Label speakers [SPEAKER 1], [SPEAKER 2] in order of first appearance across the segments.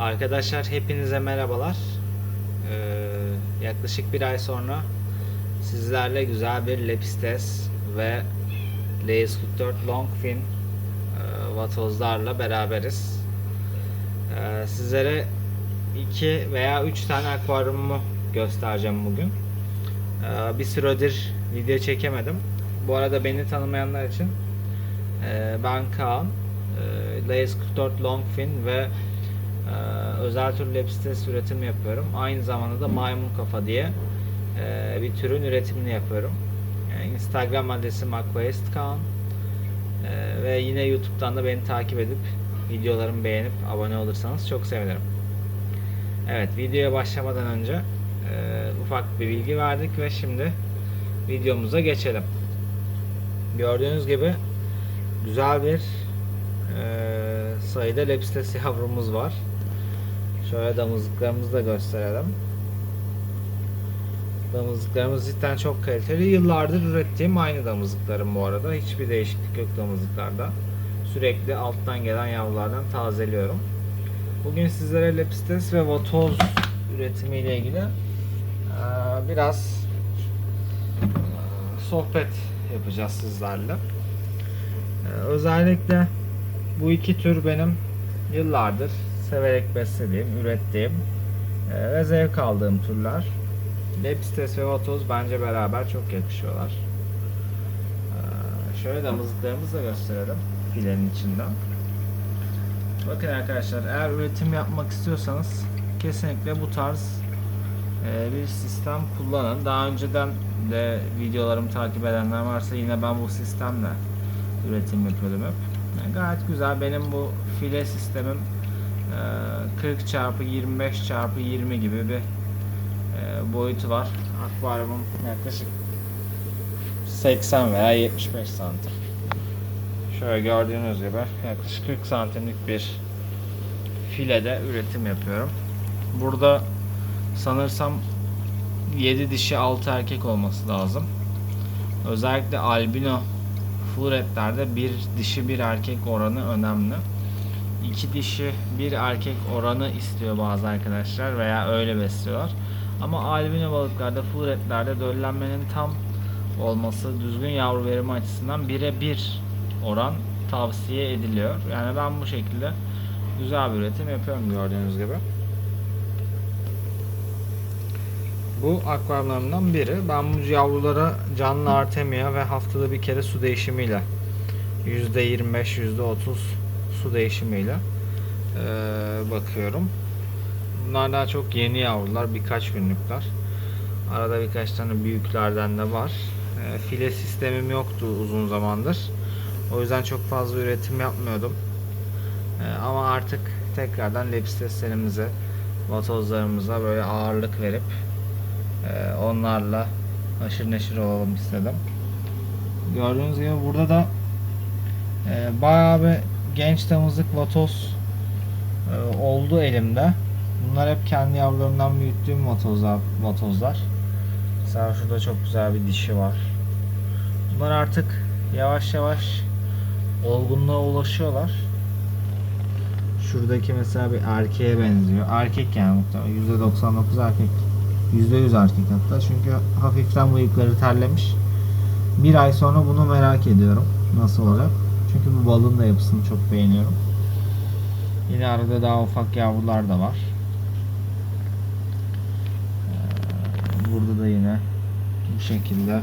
[SPEAKER 1] Arkadaşlar hepinize merhabalar. Ee, yaklaşık bir ay sonra sizlerle güzel bir Lepistes ve Layers 44 Longfin e, vatozlarla beraberiz. Ee, sizlere iki veya üç tane akvaryumumu göstereceğim bugün. Ee, bir süredir video çekemedim. Bu arada beni tanımayanlar için e, ben Kaan. E, Layers 44 Longfin ve özel tür lepistes üretim yapıyorum. Aynı zamanda da maymun kafa diye e, bir türün üretimini yapıyorum. Yani Instagram adresim aquaestkaan ee, ve yine YouTube'dan da beni takip edip videolarımı beğenip abone olursanız çok sevinirim. Evet videoya başlamadan önce e, ufak bir bilgi verdik ve şimdi videomuza geçelim. Gördüğünüz gibi güzel bir e, sayıda lepistes yavrumuz var. Şöyle damızlıklarımızı da gösterelim. Damızlıklarımız cidden çok kaliteli. Yıllardır ürettiğim aynı damızlıklarım bu arada. Hiçbir değişiklik yok damızlıklarda. Sürekli alttan gelen yavrulardan tazeliyorum. Bugün sizlere lepistes ve vatoz üretimi ile ilgili biraz sohbet yapacağız sizlerle. Özellikle bu iki tür benim yıllardır severek beslediğim, ürettiğim e, ve zevk aldığım türler. Lepistes ve vatoz bence beraber çok yakışıyorlar. Ee, şöyle damızlıklarımızı da gösterelim filenin içinden. Bakın arkadaşlar eğer üretim yapmak istiyorsanız kesinlikle bu tarz e, bir sistem kullanın. Daha önceden de videolarımı takip edenler varsa yine ben bu sistemle üretim yapıyordum hep. Gayet güzel. Benim bu file sistemim 40 çarpı 25 çarpı 20 gibi bir e, boyutu var. Akvaryumum yaklaşık 80 veya 75 santim. Şöyle gördüğünüz gibi yaklaşık 40 santimlik bir filede üretim yapıyorum. Burada sanırsam 7 dişi 6 erkek olması lazım. Özellikle albino Fluoretlerde bir dişi bir erkek oranı önemli. İki dişi bir erkek oranı istiyor bazı arkadaşlar veya öyle besliyorlar. Ama albino balıklarda fluoretlerde döllenmenin tam olması düzgün yavru verimi açısından bire bir oran tavsiye ediliyor. Yani ben bu şekilde güzel bir üretim yapıyorum gördüğünüz gibi. Bu akvaryumlarımdan biri. Ben bu yavrulara canlı artemia ve haftada bir kere su değişimiyle %25 %30 su değişimiyle eee, bakıyorum. Bunlar daha çok yeni yavrular, birkaç günlükler. Arada birkaç tane büyüklerden de var. Eee, file sistemim yoktu uzun zamandır. O yüzden çok fazla üretim yapmıyordum. Eee, ama artık tekrardan lepisteslerimize, vatozlarımıza böyle ağırlık verip ee, onlarla aşırı neşir olalım istedim. Gördüğünüz gibi burada da e, bayağı bir genç damızlık vatoz e, oldu elimde. Bunlar hep kendi yavrularımdan büyüttüğüm vatozlar. vatozlar. Mesela şurada çok güzel bir dişi var. Bunlar artık yavaş yavaş olgunluğa ulaşıyorlar. Şuradaki mesela bir erkeğe benziyor. Erkek yani muhtemelen. %99 erkek. %100 erkek hatta. Çünkü hafiften bıyıkları terlemiş. Bir ay sonra bunu merak ediyorum. Nasıl olacak? Çünkü bu balığın da yapısını çok beğeniyorum. Yine arada daha ufak yavrular da var. Ee, Burada da yine bu şekilde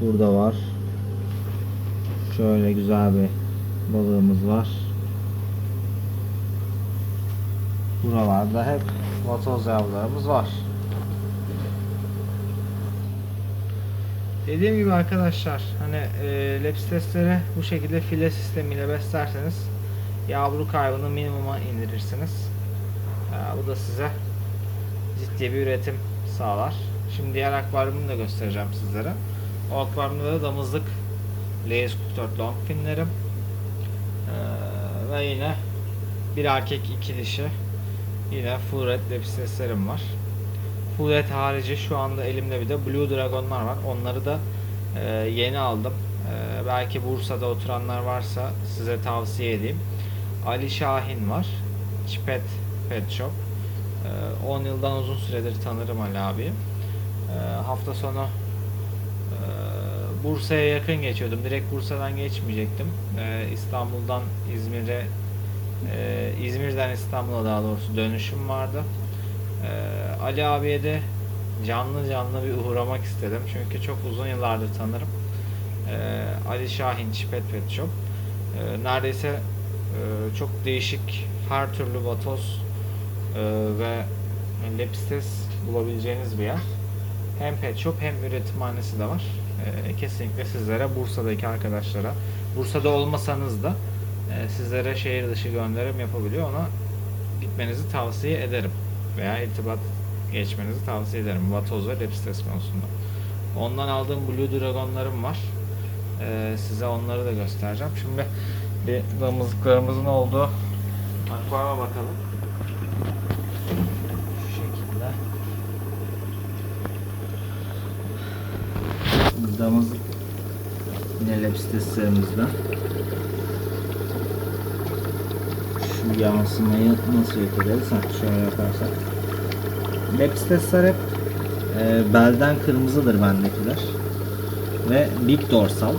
[SPEAKER 1] burada var. Şöyle güzel bir balığımız var. Buralarda hep vatoz yavrularımız var. Dediğim gibi arkadaşlar hani e, lepistesleri bu şekilde file sistemiyle beslerseniz yavru kaybını minimuma indirirsiniz. E, bu da size ciddi bir üretim sağlar. Şimdi diğer akvaryumu da göstereceğim sizlere. O akvaryumda da damızlık Layers 44 long finlerim. E, ve yine bir erkek iki dişi yine full red lepisteslerim var. Red harici şu anda elimde bir de Blue Dragon'lar var. Onları da e, yeni aldım. E, belki Bursa'da oturanlar varsa size tavsiye edeyim. Ali Şahin var. Çipet Pet Shop. Ee, 10 yıldan uzun süredir tanırım Ali abi. hafta sonu e, Bursa'ya yakın geçiyordum. Direkt Bursa'dan geçmeyecektim. İstanbul'dan İzmir'e e, İzmir'den İstanbul'a daha doğrusu dönüşüm vardı. Ee, Ali abiye de canlı canlı bir uğramak istedim. Çünkü çok uzun yıllardır tanırım. Ee, Ali Şahin Çipet Pet Shop. Ee, neredeyse e, çok değişik her türlü vatoz e, ve lepistes bulabileceğiniz bir yer. Hem pet shop hem üretimhanesi de var. Kesinlikle sizlere Bursa'daki arkadaşlara, Bursa'da olmasanız da e, sizlere şehir dışı gönderim yapabiliyor. Ona gitmenizi tavsiye ederim. Veya irtibat geçmenizi tavsiye ederim. Vatoz ve lepistes konusunda. Ondan aldığım Blue Dragon'larım var. Ee, size onları da göstereceğim. Şimdi bir damızlıklarımızın olduğu akvama bakalım. Şu şekilde. Damızlık yine lepisteslerimizden. Şu yansımayı nasıl? Ha, şöyle yaparsak. Lepistesler hep e, belden kırmızıdır bendekiler. Ve big dorsal.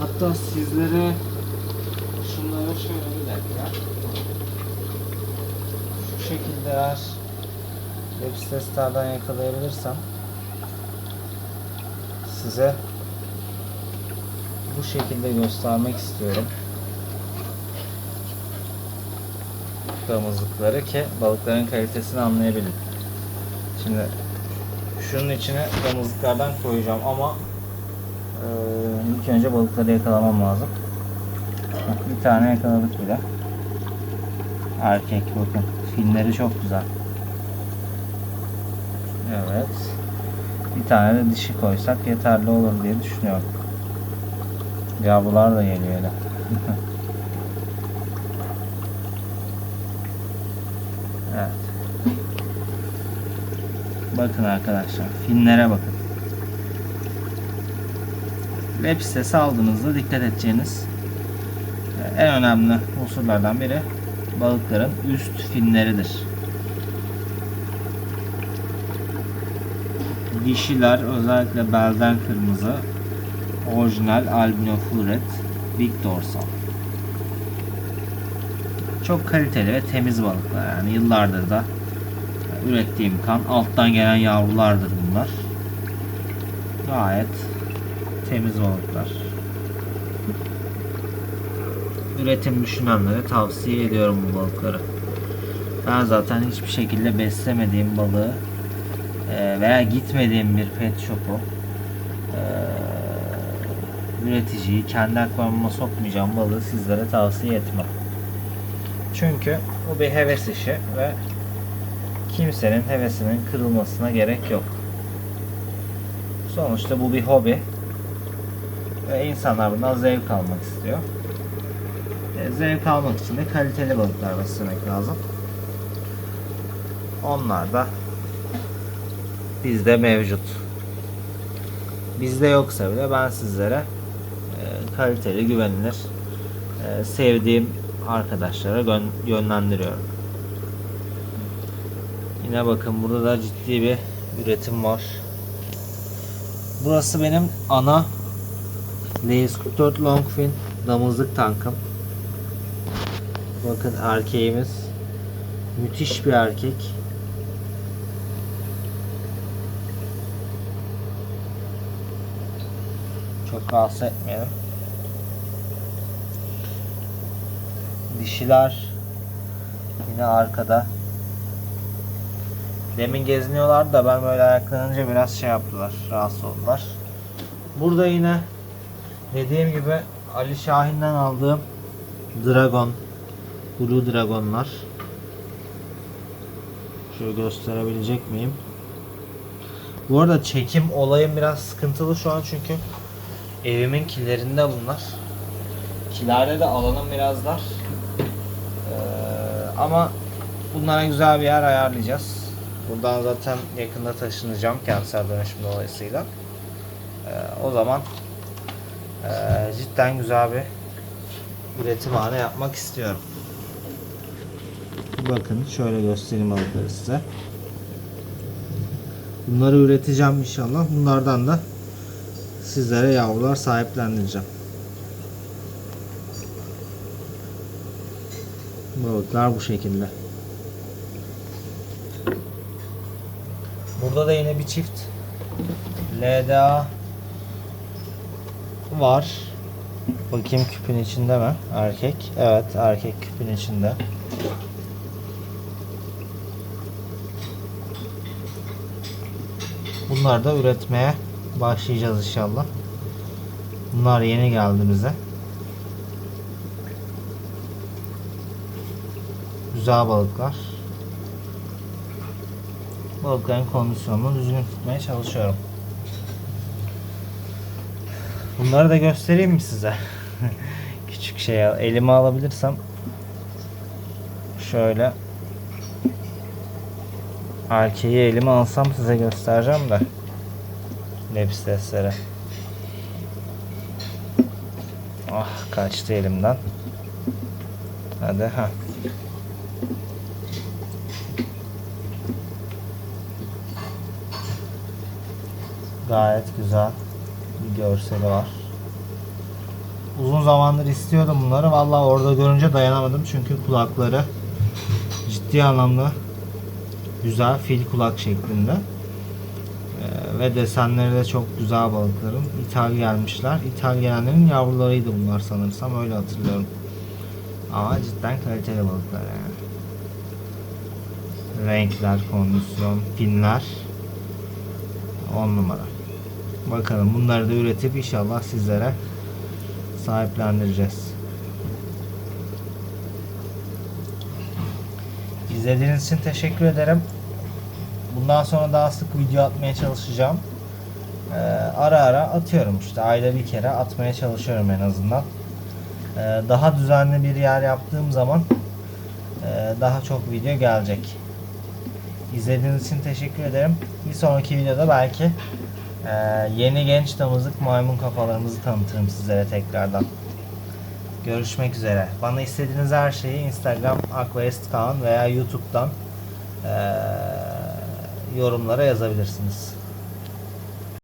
[SPEAKER 1] Hatta sizlere şunları şöyle bir dakika. Şu şekilde eğer lepisteslerden yakalayabilirsem size bu şekilde göstermek istiyorum. Damızlıkları ki balıkların kalitesini anlayabilin. Şimdi şunun içine damızlıklardan koyacağım ama eee, ilk önce balıkları yakalamam lazım. Bir tane yakaladık bile. Erkek bakın. Filmleri çok güzel. Evet. Bir tane de dişi koysak yeterli olur diye düşünüyorum. Yavrular da geliyor öyle. evet. Bakın arkadaşlar. Finlere bakın. Web sitesi aldığınızda dikkat edeceğiniz en önemli unsurlardan biri balıkların üst finleridir. Dişiler özellikle belden kırmızı, orijinal albino full red, big dorsal. Çok kaliteli ve temiz balıklar yani yıllardır da ürettiğim kan alttan gelen yavrulardır bunlar. Gayet temiz balıklar. Üretim düşünenlere tavsiye ediyorum bu balıkları. Ben zaten hiçbir şekilde beslemediğim balığı e, veya gitmediğim bir pet shop'u e, üreticiyi kendi akvaryumuma sokmayacağım balığı sizlere tavsiye etmem. Çünkü bu bir heves işi ve kimsenin hevesinin kırılmasına gerek yok. Sonuçta bu bir hobi ve insanlar bundan zevk almak istiyor. E, zevk almak için de kaliteli balıklar beslemek lazım. Onlar da bizde mevcut. Bizde yoksa bile ben sizlere e, kaliteli, güvenilir, e, sevdiğim arkadaşlara yönlendiriyorum. Yine bakın burada da ciddi bir üretim var. Burası benim ana Layers 44 Longfin damızlık tankım. Bakın erkeğimiz müthiş bir erkek. Çok rahatsız etmeyelim. Dişiler yine arkada. Demin geziniyorlardı da ben böyle ayaklanınca biraz şey yaptılar. Rahatsız oldular. Burada yine dediğim gibi Ali Şahin'den aldığım Dragon Blue Dragon'lar. Şöyle gösterebilecek miyim? Bu arada çekim olayım biraz sıkıntılı şu an çünkü evimin kilerinde bunlar. Kilerde de alanım biraz dar. Ee, ama bunlara güzel bir yer ayarlayacağız. Buradan zaten yakında taşınacağım kentsel dönüşüm dolayısıyla. Ee, o zaman ee, cidden güzel bir üretimhane yapmak istiyorum. Bakın şöyle göstereyim balıkları size. Bunları üreteceğim inşallah. Bunlardan da sizlere yavrular sahiplendireceğim. Balıklar bu şekilde. Burada da yine bir çift LDA var. Bakayım küpün içinde mi? Erkek. Evet, erkek küpün içinde. Bunlar da üretmeye başlayacağız inşallah. Bunlar yeni geldi bize. Güzel balıklar. Balıkların kondisyonunu düzgün tutmaya çalışıyorum. Bunları da göstereyim mi size? Küçük şey elime alabilirsem şöyle erkeği elime alsam size göstereceğim de Lepistesleri. Ah kaçtı elimden. Hadi ha. Gayet güzel bir görseli var. Uzun zamandır istiyordum bunları. Vallahi orada görünce dayanamadım çünkü kulakları ciddi anlamda güzel fil kulak şeklinde. Ee, ve desenleri de çok güzel balıkların. İthal gelmişler. İthal gelenlerin yavrularıydı bunlar sanırsam öyle hatırlıyorum. Ama cidden kaliteli balıklar yani. Renkler, kondisyon, finler 10 numara. Bakalım bunları da üretip inşallah sizlere sahiplendireceğiz. İzlediğiniz için teşekkür ederim. Bundan sonra daha sık video atmaya çalışacağım. Ee, ara ara atıyorum işte ayda bir kere atmaya çalışıyorum en azından. Ee, daha düzenli bir yer yaptığım zaman e, daha çok video gelecek. İzlediğiniz için teşekkür ederim. Bir sonraki videoda belki e, yeni genç damızlık maymun kafalarımızı tanıtırım sizlere tekrardan. Görüşmek üzere. Bana istediğiniz her şeyi Instagram Aquest Kaan veya YouTube'dan e, yorumlara yazabilirsiniz.